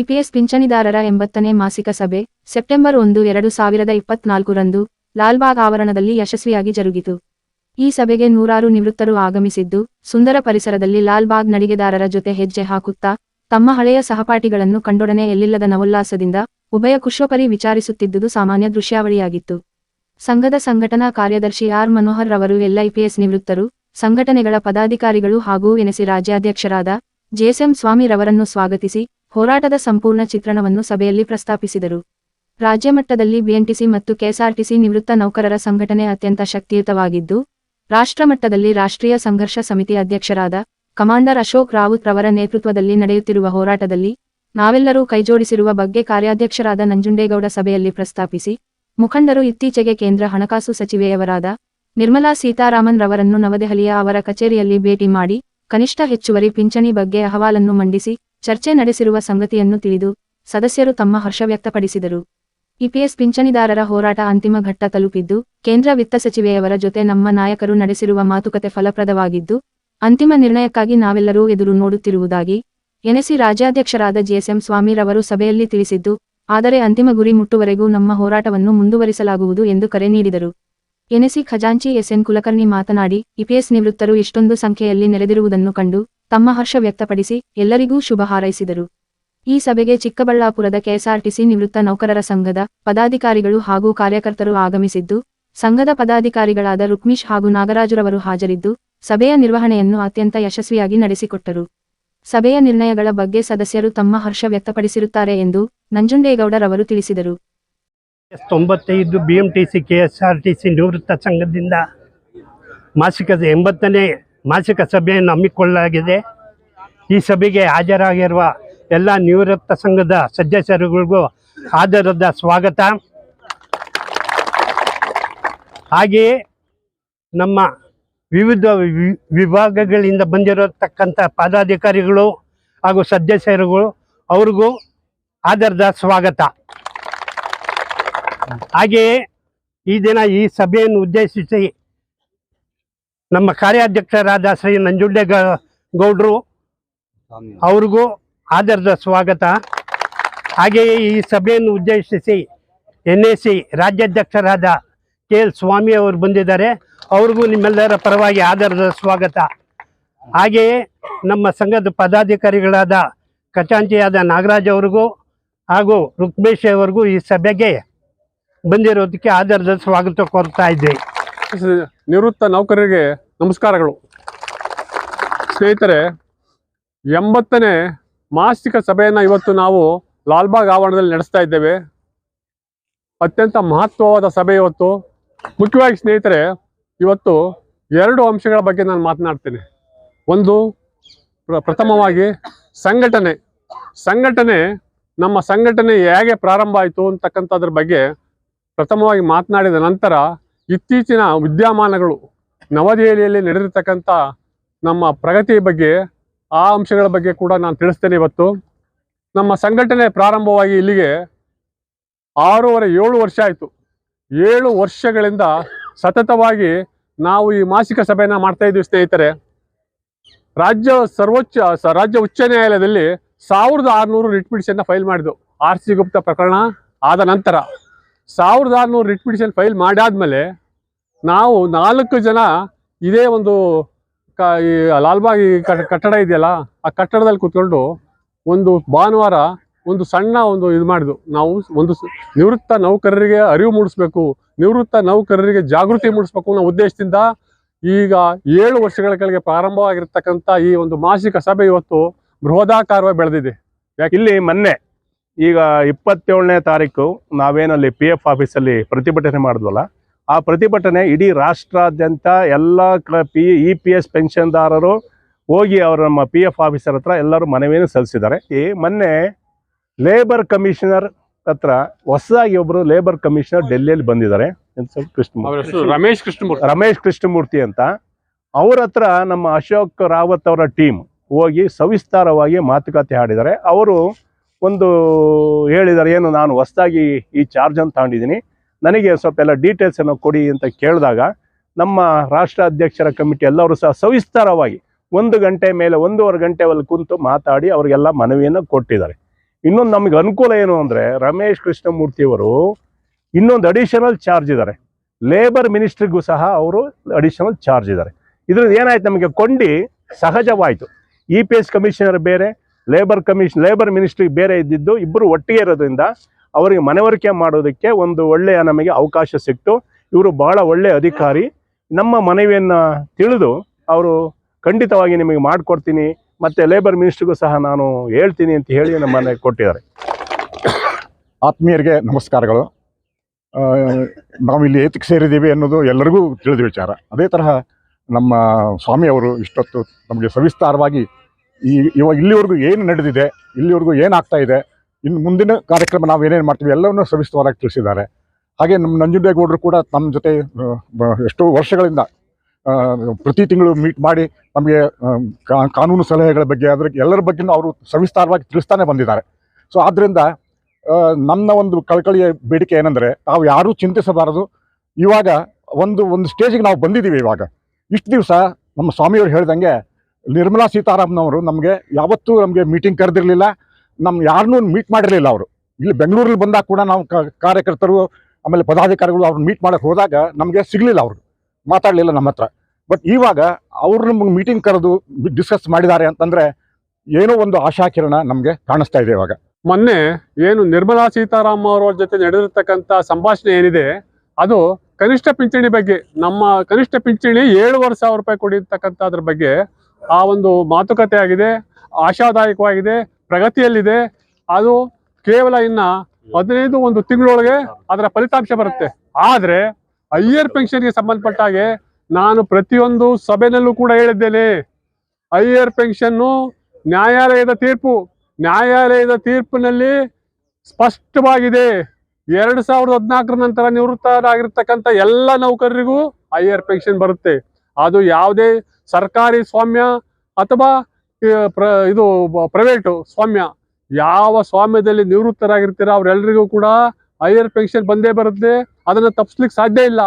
EPS ಪಿಂಚಣಿದಾರರ ಎಂಬತ್ತನೇ ಮಾಸಿಕ ಸಭೆ, ಸೆಪ್ಟೆಂಬರ್ ಒಂದು, ಎರಡು ಸಾವಿರದ ಇಪ್ಪತ್ನಾಲ್ಕರಂದು ಲಾಲ್ಬಾಗ್ ಆವರಣದಲ್ಲಿ ಯಶಸ್ವಿಯಾಗಿ ಜರುಗಿತು. ಈ ಸಭೆಗೆ ನೂರಾರು ನಿವೃತ್ತರು ಆಗಮಿಸಿದ್ದು, ಸುಂದರ ಪರಿಸರದಲ್ಲಿ ಲಾಲ್ಬಾಗ್ ನಡಿಗೆದಾರರ ಜೊತೆ ಹೆಜ್ಜೆ ಹಾಕುತ್ತಾ, ತಮ್ಮ ಹಳೆಯ ಸಹಪಾಠಿಗಳನ್ನು ಕಂಡೊಡನೆ ಎಲ್ಲಿಲ್ಲದ ನವೋಲ್ಲಾಸದಿಂದ ಉಭಯ ಕುಶೋಪರಿ ವಿಚಾರಿಸುತ್ತಿದ್ದುದು ಸಾಮಾನ್ಯ ದೃಶ್ಯಾವಳಿಯಾಗಿತ್ತು. ಸಂಘದ ಸಂಘಟನಾ ಕಾರ್ಯದರ್ಶಿ ಆರ್ ಮನೋಹರ್ ರವರು ಎಲ್ಲ ಐಪಿಎಸ್ ನಿವೃತ್ತರು, ಸಂಘಟನೆಗಳ ಪದಾಧಿಕಾರಿಗಳು ಹಾಗೂ ಎನಸಿ ರಾಜ್ಯಾಧ್ಯಕ್ಷರಾದ ಜೆಎಸ್ಎಂ ಸ್ವಾಮಿ ರವರನ್ನು ಸ್ವಾಗತಿಸಿ ಹೋರಾಟದ ಸಂಪೂರ್ಣ ಚಿತ್ರಣವನ್ನು ಸಭೆಯಲ್ಲಿ ಪ್ರಸ್ತಾಪಿಸಿದರು. ರಾಜ್ಯಮಟ್ಟದಲ್ಲಿ ಬಿಎನ್ಟಿಸಿ ಮತ್ತು ಕೆಎಸ್ಆರ್ಟಿಸಿ ನಿವೃತ್ತ ನೌಕರರ ಸಂಘಟನೆ ಅತ್ಯಂತ ಶಕ್ತಿಯುತವಾಗಿದ್ದು ರಾಷ್ಟ್ರಮಟ್ಟದಲ್ಲಿ ರಾಷ್ಟ್ರೀಯ ಸಂಘರ್ಷ ಸಮಿತಿ ಅಧ್ಯಕ್ಷರಾದ ಕಮಾಂಡರ್ ಅಶೋಕ್ ರಾವತ್ ರವರ ನೇತೃತ್ವದಲ್ಲಿ ನಡೆಯುತ್ತಿರುವ ಹೋರಾಟದಲ್ಲಿ ನಾವೆಲ್ಲರೂ ಕೈಜೋಡಿಸಿರುವ ಬಗ್ಗೆ ಕಾರ್ಯಾಧ್ಯಕ್ಷರಾದ ನಂಜುಂಡೇಗೌಡ ಸಭೆಯಲ್ಲಿ ಪ್ರಸ್ತಾಪಿಸಿ, ಮುಖಂಡರು ಇತ್ತೀಚೆಗೆ ಕೇಂದ್ರ ಹಣಕಾಸು ಸಚಿವೆಯವರಾದ ನಿರ್ಮಲಾ ಸೀತಾರಾಮನ್ ರವರನ್ನು ನವದೆಹಲಿಯ ಅವರ ಕಚೇರಿಯಲ್ಲಿ ಭೇಟಿ ಮಾಡಿ, ಕನಿಷ್ಠ ಹೆಚ್ಚುವರಿ ಪಿಂಚಣಿ ಬಗ್ಗೆ ಅಹವಾಲನ್ನು ಮಂಡಿಸಿ ಚರ್ಚೆ ನಡೆಸಿರುವ ಸಂಗತಿಯನ್ನು ತಿಳಿದು ಸದಸ್ಯರು ತಮ್ಮ ಹರ್ಷ ವ್ಯಕ್ತಪಡಿಸಿದರು. ಇಪಿಎಸ್ ಪಿಂಚಣಿದಾರರ ಹೋರಾಟ ಅಂತಿಮ ಘಟ್ಟ ತಲುಪಿದ್ದು, ಕೇಂದ್ರ ವಿತ್ತ ಸಚಿವೆಯವರ ಜೊತೆ ನಮ್ಮ ನಾಯಕರು ನಡೆಸಿರುವ ಮಾತುಕತೆ ಫಲಪ್ರದವಾಗಿದ್ದು, ಅಂತಿಮ ನಿರ್ಣಯಕ್ಕಾಗಿ ನಾವೆಲ್ಲರೂ ಎದುರು ನೋಡುತ್ತಿರುವುದಾಗಿ ಎನೆಸಿ ರಾಜ್ಯಾಧ್ಯಕ್ಷರಾದ ಜಿಎಸ್ಎಂ ಸ್ವಾಮಿರವರು ಸಭೆಯಲ್ಲಿ ತಿಳಿಸಿದ್ದು, ಆದರೆ ಅಂತಿಮ ಗುರಿ ಮುಟ್ಟುವರೆಗೂ ನಮ್ಮ ಹೋರಾಟವನ್ನು ಮುಂದುವರಿಸಲಾಗುವುದು ಎಂದು ಕರೆ ನೀಡಿದರು. ಎನೆಸಿ ಖಜಾಂಚಿ ಎಸ್ಎನ್ ಕುಲಕರ್ಣಿ ಮಾತನಾಡಿ, ಇಪಿಎಸ್ ನಿವೃತ್ತರು ಇಷ್ಟೊಂದು ಸಂಖ್ಯೆಯಲ್ಲಿ ನೆರೆದಿರುವುದನ್ನು ಕಂಡು ತಮ್ಮ ಹರ್ಷ ವ್ಯಕ್ತಪಡಿಸಿ ಎಲ್ಲರಿಗೂ ಶುಭ ಹಾರೈಸಿದರು. ಈ ಸಭೆಗೆ ಚಿಕ್ಕಬಳ್ಳಾಪುರದ ಕೆಎಸ್ಆರ್ಟಿಸಿ ನಿವೃತ್ತ ನೌಕರರ ಸಂಘದ ಪದಾಧಿಕಾರಿಗಳು ಹಾಗೂ ಕಾರ್ಯಕರ್ತರು ಆಗಮಿಸಿದ್ದು, ಸಂಘದ ಪದಾಧಿಕಾರಿಗಳಾದ ರುಕ್ಮಿಶ್ ಹಾಗೂ ನಾಗರಾಜುರವರು ಹಾಜರಿದ್ದು, ಸಭೆಯ ನಿರ್ವಹಣೆಯನ್ನು ಅತ್ಯಂತ ಯಶಸ್ವಿಯಾಗಿ ನಡೆಸಿಕೊಟ್ಟರು. ಸಭೆಯ ನಿರ್ಣಯಗಳ ಬಗ್ಗೆ ಸದಸ್ಯರು ತಮ್ಮ ಹರ್ಷ ವ್ಯಕ್ತಪಡಿಸಿರುತ್ತಾರೆ ಎಂದು ನಂಜುಂಡೇಗೌಡರವರು ತಿಳಿಸಿದರು. ತೊಂಬತ್ತೈದು BMTC M T C K S R T C ನಿವೃತ್ತ ಸಂಘದಿಂದ ಮಾಸಿಕದ ಎಂಬತ್ತನೇ ಮಾಸಿಕ ಸಭೆಯನ್ನು ಹಮ್ಮಿಕೊಳ್ಳಲಾಗಿದೆ. ಈ ಸಭೆಗೆ ಹಾಜರಾಗಿರುವ ಎಲ್ಲ ನಿವೃತ್ತ ಸಂಘದ ಸದಸ್ಯರುಗಳಿಗೂ ಆದರದ ಸ್ವಾಗತ. ಹಾಗೆಯೇ ನಮ್ಮ ವಿವಿಧ ವಿಭಾಗಗಳಿಂದ ಬಂದಿರತಕ್ಕಂಥ ಪದಾಧಿಕಾರಿಗಳು ಹಾಗೂ ಸದಸ್ಯರುಗಳು ಅವ್ರಿಗೂ ಆದರದ ಸ್ವಾಗತ. ಹಾಗೆಯೇ ಈ ದಿನ ಈ ಸಭೆಯನ್ನು ಉದ್ದೇಶಿಸಿ ನಮ್ಮ ಕಾರ್ಯಾಧ್ಯಕ್ಷರಾದ ಶ್ರೀ ನಂಜುಂಡೆ ಗೌಡ್ರು ಅವ್ರಿಗೂ ಆದರದ ಸ್ವಾಗತ. ಹಾಗೆಯೇ ಈ ಸಭೆಯನ್ನು ಉದ್ದೇಶಿಸಿ ಎನ್ ಎ ಸಿ ರಾಜ್ಯಾಧ್ಯಕ್ಷರಾದ ಕೆ ಎಲ್ ಸ್ವಾಮಿ ಅವರು ಬಂದಿದ್ದಾರೆ. ಅವ್ರಿಗೂ ನಿಮ್ಮೆಲ್ಲರ ಪರವಾಗಿ ಆಧಾರದ ಸ್ವಾಗತ. ಹಾಗೆಯೇ ನಮ್ಮ ಸಂಘದ ಪದಾಧಿಕಾರಿಗಳಾದ ಖಚಾಂಚಿಯಾದ ನಾಗರಾಜ್ ಅವ್ರಿಗೂ ಹಾಗೂ ರುಕ್ಮೇಶ್ ಅವ್ರಿಗೂ ಈ ಸಭೆಗೆ ಬಂದಿರೋದಕ್ಕೆ ಆಧಾರದ ಸ್ವಾಗತ ಕೋರ್ತಾ ಇದ್ವಿ ಸ- ನಿವೃತ್ತ ನೌಕರರಿಗೆ ನಮಸ್ಕಾರಗಳು. ಸ್ನೇಹಿತರೆ, ಎಂಬತ್ತನೇ ಮಾಸಿಕ ಸಭೆಯನ್ನು ಇವತ್ತು ನಾವು ಲಾಲ್ಬಾಗ್ ಆವರಣದಲ್ಲಿ ನಡೆಸ್ತಾ ಇದ್ದೇವೆ. ಅತ್ಯಂತ ಮಹತ್ವವಾದ ಸಭೆ ಇವತ್ತು. ಮುಖ್ಯವಾಗಿ ಸ್ನೇಹಿತರೆ, ಇವತ್ತು ಎರಡು ಅಂಶಗಳ ಬಗ್ಗೆ ನಾನು ಮಾತನಾಡ್ತೇನೆ. ಒಂದು, ಪ್ರ- ಪ್ರಥಮವಾಗಿ ಸಂಘಟನೆ. ಸಂಘಟನೆ, ನಮ್ಮ ಸಂಘಟನೆ ಹೇಗೆ ಪ್ರಾರಂಭ ಆಯಿತು ಅಂತಕ್ಕಂಥದ್ರ ಬಗ್ಗೆ ಪ್ರಥಮವಾಗಿ ಮಾತನಾಡಿದ ನಂತರ ಇತ್ತೀಚಿನ ವಿದ್ಯಮಾನಗಳು ನವದೆಹಲಿಯಲ್ಲಿ ನಡೆದಿರ್ತಕ್ಕಂಥ ನಮ್ಮ ಪ್ರಗತಿ ಬಗ್ಗೆ, ಆ ಅಂಶಗಳ ಬಗ್ಗೆ ಕೂಡ ನಾನು ತಿಳಿಸ್ತೇನೆ ಇವತ್ತು. ನಮ್ಮ ಸಂಘಟನೆ ಪ್ರಾರಂಭವಾಗಿ ಇಲ್ಲಿಗೆ ಆರೂವರೆ, ಏಳು ವರ್ಷ ಆಯಿತು. ಏಳು ವರ್ಷಗಳಿಂದ ಸತತವಾಗಿ ನಾವು ಈ ಮಾಸಿಕ ಸಭೆಯನ್ನು ಮಾಡ್ತಾ ಇದ್ದೀವಿ ಸ್ನೇಹಿತರೆ. ರಾಜ್ಯ ಸರ್ವೋಚ್ಚ ರಾಜ್ಯ ಉಚ್ಚ ನ್ಯಾಯಾಲಯದಲ್ಲಿ ಸಾವಿರದ ಆರುನೂರು ರಿಟ್ ಫೈಲ್ ಮಾಡಿದ್ದು. ಆರ್ ಸಿ ಗುಪ್ತ ಪ್ರಕರಣ ಆದ ನಂತರ. ಸಾವಿರದ ಆರುನೂರು ರಿಟ್ ಪಿಟಿಷನ್ ಫೈಲ್ ಮಾಡಾದ್ಮೇಲೆ ನಾವು ನಾಲ್ಕು ಜನ ಇದೇ ಒಂದು ಕ ಈ ಲಾಲ್ಬಾಗ್ ಕಟ್ಟಡ ಇದೆಯಲ್ಲ, ಆ ಕಟ್ಟಡದಲ್ಲಿ ಕೂತ್ಕೊಂಡು ಒಂದು ಭಾನುವಾರ ಒಂದು ಸಣ್ಣ ಒಂದು ಇದು ಮಾಡಿದ್ವು. ನಾವು ಒಂದು ನಿವೃತ್ತ ನೌಕರರಿಗೆ ಅರಿವು ಮೂಡಿಸ್ಬೇಕು, ನಿವೃತ್ತ ನೌಕರರಿಗೆ ಜಾಗೃತಿ ಮೂಡಿಸ್ಬೇಕು ಅನ್ನೋ ಉದ್ದೇಶದಿಂದ ಈಗ ಏಳು ವರ್ಷಗಳ ಕೆಳಗೆ ಪ್ರಾರಂಭವಾಗಿರ್ತಕ್ಕಂಥ ಈ ಒಂದು ಮಾಸಿಕ ಸಭೆ ಇವತ್ತು ಬೃಹದಾಕಾರವಾಗಿ ಬೆಳೆದಿದೆ. ಯಾಕೆ ಇಲ್ಲಿ ಮೊನ್ನೆ ಈಗ ಇಪ್ಪತ್ತೇಳನೇ ತಾರೀಕು ನಾವೇನಲ್ಲಿ ಪಿ ಎಫ್ ಆಫೀಸಲ್ಲಿ ಪ್ರತಿಭಟನೆ ಮಾಡಿದ್ವಲ್ಲ ಆ ಪ್ರತಿಭಟನೆ ಇಡೀ ರಾಷ್ಟ್ರಾದ್ಯಂತ ಎಲ್ಲ ಕ ಪಿ ಇ ಪಿ ಎಸ್ ಪೆನ್ಷನ್ದಾರರು ಹೋಗಿ ಅವರು ನಮ್ಮ ಪಿ ಎಫ್ ಆಫೀಸರ್ ಹತ್ರ ಎಲ್ಲರೂ ಮನವಿಯನ್ನು ಸಲ್ಲಿಸಿದ್ದಾರೆ. ಈ ಮೊನ್ನೆ ಲೇಬರ್ ಕಮಿಷನರ್ ಹತ್ರ ಹೊಸದಾಗಿ ಒಬ್ಬರು ಲೇಬರ್ ಕಮಿಷನರ್ ಡೆಲ್ಲಿಯಲ್ಲಿ ಬಂದಿದ್ದಾರೆ. ಕೃಷ್ಣಮೂರ್ತಿ ರಮೇಶ್ ಕೃಷ್ಣಮೂರ್ತಿ. ರಮೇಶ್ ಕೃಷ್ಣಮೂರ್ತಿ ಅಂತ. ಅವ್ರ ಹತ್ರ ನಮ್ಮ ಅಶೋಕ್ ರಾವತ್ ಅವರ ಟೀಮ್ ಹೋಗಿ ಸವಿಸ್ತಾರವಾಗಿ ಮಾತುಕತೆ ಆಡಿದ್ದಾರೆ. ಅವರು ಒಂದು ಹೇಳಿದ್ದಾರೆ ಏನು ನಾನು ಹೊಸದಾಗಿ ಈ ಚಾರ್ಜನ್ನು ತಗೊಂಡಿದ್ದೀನಿ. ನನಗೆ ಸ್ವಲ್ಪ ಎಲ್ಲ ಡೀಟೇಲ್ಸನ್ನು ಕೊಡಿ ಅಂತ ಕೇಳಿದಾಗ ನಮ್ಮ ರಾಷ್ಟ್ರ ಅಧ್ಯಕ್ಷರ ಕಮಿಟಿ ಎಲ್ಲರೂ ಸಹ ಸವಿಸ್ತಾರವಾಗಿ ಒಂದು ಗಂಟೆ ಮೇಲೆ ಒಂದೂವರೆ ಗಂಟೆ ಅಲ್ಲಿ ಕುಂತು ಮಾತಾಡಿ ಅವರಿಗೆಲ್ಲ ಮನವಿಯನ್ನು ಕೊಟ್ಟಿದ್ದಾರೆ. ಇನ್ನೊಂದು ನಮಗೆ ಅನುಕೂಲ ಏನು ಅಂದರೆ ರಮೇಶ್ ಕೃಷ್ಣಮೂರ್ತಿಯವರು ಇನ್ನೊಂದು ಅಡಿಷನಲ್ ಚಾರ್ಜ್ ಇದ್ದಾರೆ. ಲೇಬರ್ ಮಿನಿಸ್ಟ್ರಿಗೂ ಸಹ ಅವರು ಅಡಿಷನಲ್ ಚಾರ್ಜ್ ಇದ್ದಾರೆ. ಇದರಿಂದ ಏನಾಯ್ತು ನಮಗೆ, ಕೊಂಡಿ ಸಹಜವಾಯಿತು. ಇ ಪಿ ಎಸ್ ಕಮಿಷನರ್ ಬೇರೆ ಲೇಬರ್ ಕಮಿಷನ್ ಲೇಬರ್ ಮಿನಿಸ್ಟ್ರಿ ಬೇರೆ ಇದ್ದಿದ್ದು ಇಬ್ಬರು ಒಟ್ಟಿಗೆ ಇರೋದ್ರಿಂದ ಅವರಿಗೆ ಮನವರಿಕೆ ಮಾಡೋದಕ್ಕೆ ಒಂದು ಒಳ್ಳೆಯ ನಮಗೆ ಅವಕಾಶ ಸಿಕ್ತು. ಇವರು ಬಹಳ ಒಳ್ಳೆಯ ಅಧಿಕಾರಿ. ನಮ್ಮ ಮನವಿಯನ್ನು ತಿಳಿದು ಅವರು ಖಂಡಿತವಾಗಿ ನಿಮಗೆ ಮಾಡಿಕೊಡ್ತೀನಿ. ಮತ್ತು ಲೇಬರ್ ಮಿನಿಸ್ಟ್ರಿಗೂ ಸಹ ನಾನು ಹೇಳ್ತೀನಿ ಅಂತ ಹೇಳಿ ನಮ್ಮನ್ನು ಕೊಟ್ಟಿದ್ದಾರೆ. ಆತ್ಮೀಯರಿಗೆ ನಮಸ್ಕಾರಗಳು. ನಾವು ನಾವಿಲ್ಲಿ ಏತಕ್ಕೆ ಸೇರಿದ್ದೀವಿ ಅನ್ನೋದು ಎಲ್ಲರಿಗೂ ತಿಳಿದ ವಿಚಾರ. ಅದೇ ತರಹ ನಮ್ಮ ಸ್ವಾಮಿಯವರು ಇಷ್ಟೊತ್ತು ನಮಗೆ ಸವಿಸ್ತಾರವಾಗಿ ಈ ಇವಾಗ ಇಲ್ಲಿವರೆಗೂ ಏನು ನಡೆದಿದೆ, ಇಲ್ಲಿವರೆಗೂ ಏನಾಗ್ತಾ ಇದೆ, ಇನ್ನು ಮುಂದಿನ ಕಾರ್ಯಕ್ರಮ ನಾವು ಏನೇನು ಮಾಡ್ತೀವಿ ಎಲ್ಲವನ್ನೂ ಸವಿಸ್ತರವಾಗಿ ತಿಳಿಸಿದ್ದಾರೆ. ಹಾಗೆ ನಮ್ಮ ನಂಜುಂಡೇಗೌಡರು ಕೂಡ ನಮ್ಮ ಜೊತೆ ಎಷ್ಟೋ ವರ್ಷಗಳಿಂದ ಪ್ರತಿ ತಿಂಗಳು ಮೀಟ್ ಮಾಡಿ ನಮಗೆ ಕಾನೂನು ಸಲಹೆಗಳ ಬಗ್ಗೆ, ಅದರ ಎಲ್ಲರ ಬಗ್ಗೆನೂ ಅವರು ಸವಿಸ್ತಾರವಾಗಿ ತಿಳಿಸ್ತಾನೆ ಬಂದಿದ್ದಾರೆ. ಸೊ ಆದ್ದರಿಂದ ನನ್ನ ಒಂದು ಕಳಕಳಿಯ ಬೇಡಿಕೆ ಏನಂದರೆ ನಾವು ಯಾರೂ ಚಿಂತಿಸಬಾರದು. ಇವಾಗ ಒಂದು ಒಂದು ಸ್ಟೇಜಿಗೆ ನಾವು ಬಂದಿದ್ದೀವಿ ಇವಾಗ. ಇಷ್ಟು ದಿವಸ ನಮ್ಮ ಸ್ವಾಮಿಯವರು ಹೇಳ್ದಂಗೆ ನಿರ್ಮಲಾ ಸೀತಾರಾಮನವರು ನಮಗೆ ಯಾವತ್ತೂ ನಮಗೆ ಮೀಟಿಂಗ್ ಕರೆದಿರಲಿಲ್ಲ. ನಮ್ಮ ಯಾರನ್ನೂ ಮೀಟ್ ಮಾಡಿರಲಿಲ್ಲ ಅವರು. ಇಲ್ಲಿ ಬೆಂಗಳೂರಲ್ಲಿ ಬಂದಾಗ ಕೂಡ ನಾವು ಕಾರ್ಯಕರ್ತರು, ಆಮೇಲೆ ಪದಾಧಿಕಾರಿಗಳು ಅವ್ರನ್ನ ಮೀಟ್ ಮಾಡಕ್ಕೆ ಹೋದಾಗ ನಮಗೆ ಸಿಗಲಿಲ್ಲ ಅವರು. ಮಾತಾಡಲಿಲ್ಲ ನಮ್ಮ ಹತ್ರ. ಬಟ್ ಇವಾಗ ಅವರು ನಮಗೆ ಮೀಟಿಂಗ್ ಕರೆದು ಡಿಸ್ಕಸ್ ಮಾಡಿದ್ದಾರೆ ಅಂತಂದರೆ ಏನೋ ಒಂದು ಆಶಾಕಿರಣ ನಮಗೆ ಕಾಣಿಸ್ತಾ ಇದೆ ಇವಾಗ. ಮೊನ್ನೆ ಏನು ನಿರ್ಮಲಾ ಸೀತಾರಾಮ್ ಅವರ ಜೊತೆ ನಡೆದಿರ್ತಕ್ಕಂಥ ಸಂಭಾಷಣೆ ಏನಿದೆ, ಅದು ಕನಿಷ್ಠ ಪಿಂಚಣಿ ಬಗ್ಗೆ, ನಮ್ಮ ಕನಿಷ್ಠ ಪಿಂಚಣಿ ಏಳುವರೆ ಸಾವಿರ ರೂಪಾಯಿ ಕೊಡಿರ್ತಕ್ಕಂಥದ್ರ ಬಗ್ಗೆ ಆ ಒಂದು ಮಾತುಕತೆ ಆಗಿದೆ ಆಶಾದಾಯಕವಾಗಿದೆ, ಪ್ರಗತಿಯಲ್ಲಿದೆ. ಅದು ಕೇವಲ ಇನ್ನ ಹದಿನೈದು ಒಂದು ತಿಂಗಳೊಳಗೆ ಅದರ ಫಲಿತಾಂಶ ಬರುತ್ತೆ. ಆದ್ರೆ ಹೈಯರ್ ಪೆನ್ಷನ್ಗೆ ಸಂಬಂಧಪಟ್ಟ ಹಾಗೆ ನಾನು ಪ್ರತಿಯೊಂದು ಸಭೆನಲ್ಲೂ ಕೂಡ ಹೇಳಿದ್ದೇನೆ. ಹೈಯರ್ ಪೆನ್ಷನ್ನು ನ್ಯಾಯಾಲಯದ ತೀರ್ಪು. ನ್ಯಾಯಾಲಯದ ತೀರ್ಪಿನಲ್ಲಿ ಸ್ಪಷ್ಟವಾಗಿದೆ. ಎರಡು ಸಾವಿರದ ಹದಿನಾಲ್ಕರ ನಂತರ ನಿವೃತ್ತರಾಗಿರ್ತಕ್ಕಂಥ ಎಲ್ಲ ನೌಕರರಿಗೂ ಹೈಯರ್ ಪೆನ್ಷನ್ ಬರುತ್ತೆ. ಅದು ಯಾವುದೇ ಸರ್ಕಾರಿ ಸ್ವಾಮ್ಯ ಅಥವಾ ಇದು, ಪ್ರೈವೇಟ್ ಸ್ವಾಮ್ಯ, ಯಾವ ಸ್ವಾಮ್ಯದಲ್ಲಿ ನಿವೃತ್ತರಾಗಿರ್ತೀರ ಅವರೆಲ್ಲರಿಗೂ ಕೂಡ ಹೈಯರ್ ಪೆನ್ಷನ್ ಬಂದೇ ಬರುತ್ತೆ. ಅದನ್ನ ತಪ್ಪಿಸ್ಲಿಕ್ಕೆ ಸಾಧ್ಯ ಇಲ್ಲ.